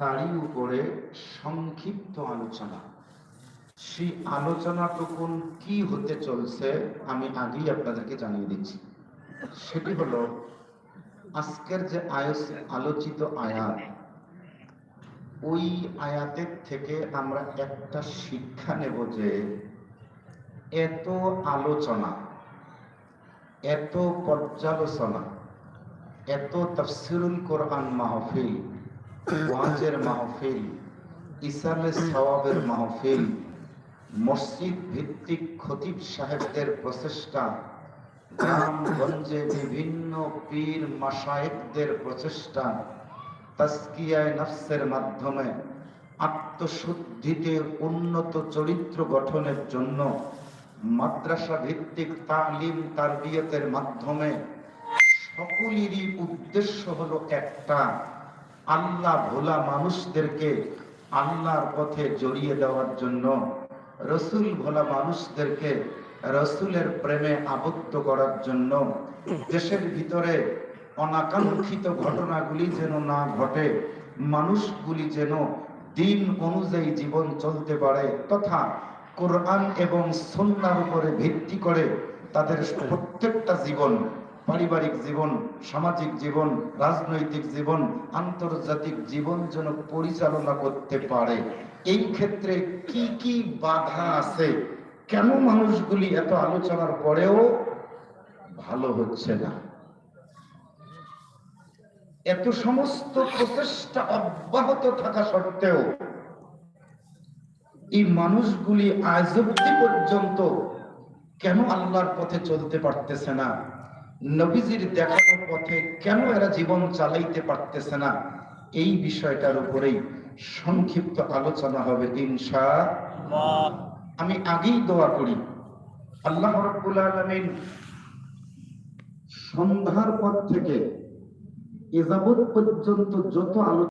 তারই উপরে সংক্ষিপ্ত আলোচনা। সেই আলোচনা তখন কি হতে চলছে, আমি আগেই আপনাদেরকে জানিয়ে দিচ্ছি। সেটি হলো, আজকের যে আয়স- আলোচিত আয়াত, ওই আয়াতের থেকে আমরা একটা শিক্ষা নেব যে, এত আলোচনা, এত পর্যালোচনা, এত তফসিরুল কোরআন মাহফিল ওয়াজের মাহফিল ইসালে সওয়াবের মাহফিল, মসজিদ ভিত্তিক খতিব সাহেবদের প্রচেষ্টা, গ্রামগঞ্জে বিভিন্ন পীর মাসায়েকদের প্রচেষ্টা তাস্কিয়ায় নফসের মাধ্যমে আত্মশুদ্ধিতে উন্নত চরিত্র গঠনের জন্য মাদ্রাসা ভিত্তিক তালিম তারবিয়তের মাধ্যমে সকলেরই উদ্দেশ্য হলো একটা আল্লাহ ভোলা মানুষদেরকে আল্লাহর পথে জড়িয়ে দেওয়ার জন্য রসুল ভোলা মানুষদেরকে রসুলের প্রেমে আবদ্ধ করার জন্য দেশের ভিতরে অনাকাঙ্ক্ষিত ঘটনাগুলি যেন না ঘটে, মানুষগুলি যেন দিন অনুযায়ী জীবন চলতে পারে তথা কোরআন এবং সন্ন্যার উপরে ভিত্তি করে তাদের প্রত্যেকটা জীবন পারিবারিক জীবন, সামাজিক জীবন, রাজনৈতিক জীবন, আন্তর্জাতিক জীবন যেন পরিচালনা করতে পারে। এই ক্ষেত্রে কি কি বাধা আছে? কেন মানুষগুলি এত আলোচনার পরেও ভালো হচ্ছে না? এত সমস্ত প্রচেষ্টা অব্যাহত থাকা সত্ত্বেও এই মানুষগুলি আজ পর্যন্ত কেন আল্লাহর পথে চলতে পারতেছে না? নবীজির দেখানো পথে কেন এরা জীবন চালাইতে পারতেছে না? এই বিষয়টার উপরেই সংক্ষিপ্ত আলোচনা হবে ইনশা আমি আগেই দোয়া করি, আল্লাহ রব্বুল আলমিন সন্ধ্যার পর থেকে এ যাবৎ পর্যন্ত যত আলোচনা